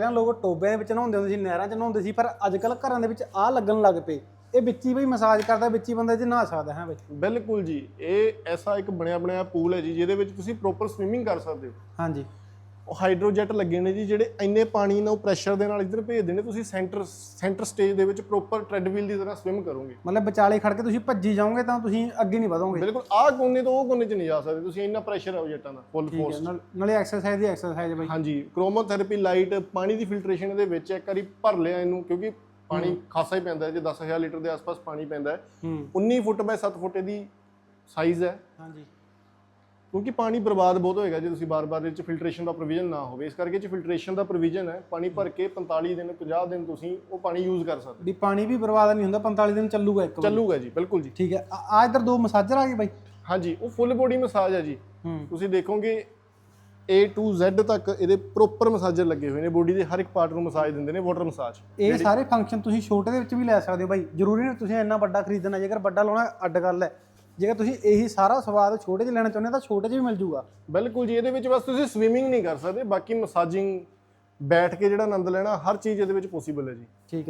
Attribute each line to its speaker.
Speaker 1: ਪਹਿਲਾਂ ਲੋਕ ਟੋਬਿਆਂ ਦੇ ਵਿੱਚ ਨਹਾਉਂਦੇ ਹੁੰਦੇ ਸੀ ਨਹਿਰਾਂ 'ਚ ਨਹਾਉਂਦੇ ਸੀ ਪਰ ਅੱਜ ਕੱਲ ਘਰਾਂ ਦੇ ਵਿੱਚ ਆ ਲੱਗਣ ਲੱਗ ਪਏ। ਇਹ ਵਿੱਚ ਹੀ ਬਈ ਮਸਾਜ ਕਰਦਾ ਵਿੱਚ ਹੀ ਬੰਦਾ ਨਹਾ ਸਕਦਾ ਹੈ ਬਈ।
Speaker 2: ਬਿਲਕੁਲ ਜੀ ਇਹ ਐਸਾ ਇੱਕ ਬਣਿਆ ਬਣਾਇਆ ਪੂਲ ਹੈ ਜੀ ਜਿਹਦੇ ਵਿੱਚ ਤੁਸੀਂ ਪ੍ਰੋਪਰ ਸਵਿਮਿੰਗ ਕਰ ਸਕਦੇ ਹੋ।
Speaker 1: ਹਾਂਜੀ।
Speaker 2: ਉਹ ਹਾਈਡਰੋਜੈਟ ਲੱਗੇ ਨੇ ਜੀ ਜਿਹੜੇ ਇੰਨੇ ਪਾਣੀ ਨੂੰ ਪ੍ਰੈਸ਼ਰ ਦੇ ਨਾਲ ਇੱਧਰ ਭੇਜਦੇ ਨੇ ਤੁਸੀਂ ਸੈਂਟਰ ਸੈਂਟਰ ਸਟੇਜ ਦੇ ਵਿੱਚ ਪ੍ਰੋਪਰ ਟ੍ਰੈਡਮਿਲ ਦੀ ਤਰ੍ਹਾਂ ਸਵਿਮ ਕਰੋਗੇ।
Speaker 1: ਮਤਲਬ ਵਿਚਾਲੇ ਖੜ ਕੇ ਤੁਸੀਂ ਭੱਜੀ ਜਾਓਗੇ ਤਾਂ ਤੁਸੀਂ ਅੱਗੇ ਨਹੀਂ ਵਧੋਗੇ।
Speaker 2: ਬਿਲਕੁਲ ਆਹ ਕੋਨੇ ਤੋਂ ਉਹ ਕੋਨੇ 'ਚ ਨਹੀਂ ਜਾ ਸਕਦੇ ਤੁਸੀਂ ਇੰਨਾ ਪ੍ਰੈਸ਼ਰ ਹੈ ਉਹ ਜੱਟਾਂ ਦਾ ਫੁੱਲ
Speaker 1: ਠੀਕ ਹੈ
Speaker 2: ਫੋਰਸ
Speaker 1: ਨਾਲ- ਨਾਲੇ ਐਕਸਰਸਾਈਜ਼ ਦੀ ਐਕਸਰਸਾਈਜ਼ ਬਈ।
Speaker 2: ਹਾਂਜੀ ਕ੍ਰੋਮੋਥੈਰੇਪੀ ਲਾਈਟ ਪਾਣੀ ਦੀ ਫਿਲਟਰੇਸ਼ਨ ਦੇ ਵਿੱਚ ਇੱਕ ਵਾਰੀ ਭਰ ਲਿਆ ਇਹਨੂੰ ਕਿਉਂਕਿ ਪਾਣੀ ਖਾਸਾ ਹੀ ਪੈਂਦਾ ਹੈ ਜੇ 10000 ਲੀਟਰ ਦੇ ਆਸ-ਪਾਸ ਪਾਣੀ ਪੈਂਦਾ ਹੈ।
Speaker 1: ਹੂੰ।
Speaker 2: 19 ਫੁੱਟ ਬਾਏ 7 ਫੁੱਟ ਦੀ ਸਾਈਜ਼ ਹੈ।
Speaker 1: ਹਾਂਜੀ।
Speaker 2: ਕਿਉਂਕਿ ਪਾਣੀ ਬਰਬਾਦ ਬਹੁਤ ਹੋਏਗਾ ਜੇ ਤੁਸੀਂ ਬਾਰ-ਬਾਰ ਇਹ ਚ ਫਿਲਟਰੇਸ਼ਨ ਦਾ ਪ੍ਰੋਵੀਜ਼ਨ ਨਾ ਹੋਵੇ। ਇਸ ਕਰਕੇ ਇਹ ਚ ਫਿਲਟਰੇਸ਼ਨ ਦਾ ਪ੍ਰੋਵੀਜ਼ਨ ਹੈ। ਪਾਣੀ ਭਰ ਕੇ 45 ਦਿਨ 50 ਦਿਨ ਤੁਸੀਂ ਉਹ ਪਾਣੀ ਯੂਜ਼ ਕਰ ਸਕਦੇ
Speaker 1: ਵੀ ਪਾਣੀ ਵੀ ਬਰਬਾਦ ਨਹੀਂ ਹੁੰਦਾ 45 ਦਿਨ ਚੱਲੂਗਾ ਇੱਕ
Speaker 2: ਹੋ।
Speaker 1: ਵਾਰ।
Speaker 2: ਚੱਲੂਗਾ ਜੀ ਬਿਲਕੁਲ ਜੀ।
Speaker 1: ਠੀਕ ਹੈ। ਆ ਆ ਇੱਧਰ ਦੋ ਮਸਾਜਰ ਆ ਗਏ ਬਾਈ।
Speaker 2: ਹਾਂਜੀ ਉਹ ਫੁੱਲ ਬੋਡੀ ਮਸਾਜ ਹੈ ਜੀ।
Speaker 1: ਹੂੰ।
Speaker 2: ਤੁਸੀਂ ਦੇਖੋਗੇ A to Z ਤੱਕ ਇਹਦੇ ਪ੍ਰੋਪਰ ਮਸਾਜਰ ਲੱਗੇ ਹੋਏ ਨੇ। ਬੋਡੀ ਦੇ ਹਰ ਇੱਕ ਪਾਰਟ ਨੂੰ ਮਸਾਜ ਦਿੰਦੇ ਨੇ ਵਾਟਰ ਮਸਾਜ
Speaker 1: ਇਹ ਸਾਰੇ ਫੰਕਸ਼ਨ ਤੁਸੀਂ ਛੋਟੇ ਦੇ ਵਿੱਚ ਵੀ ਲੈ ਸਕਦੇ ਹੋ ਬਾਈ। ਜ਼ਰੂਰੀ ਨਹੀਂ ਤੁਸੀਂ ਇੰਨਾ ਵੱਡਾ ਖਰੀਦਣਾ। ਜੇਕਰ ਵੱਡਾ ਲਾਉਣਾ ਅੱਡ ਗੱਲ ਹੈ। ਜੇਕਰ ਤੁਸੀਂ ਇਹੀ ਸਾਰਾ ਸਵਾਦ ਛੋਟੇ 'ਚ ਲੈਣਾ ਚਾਹੁੰਦੇ ਹੋ ਤਾਂ ਛੋਟੇ 'ਚ ਵੀ ਮਿਲ ਜੂਗਾ।
Speaker 2: ਬਿਲਕੁਲ ਜੀ ਇਹਦੇ ਵਿੱਚ ਬਸ ਤੁਸੀਂ ਸਵਿਮਿੰਗ ਨਹੀਂ ਕਰ ਸਕਦੇ ਬਾਕੀ ਮਸਾਜਿੰਗ ਬੈਠ ਕੇ ਜਿਹੜਾ ਆਨੰਦ ਲੈਣਾ ਹਰ ਚੀਜ਼ ਇਹਦੇ ਵਿੱਚ ਪੋਸੀਬਲ ਹੈ ਜੀ।
Speaker 1: ਠੀਕ ਹੈ।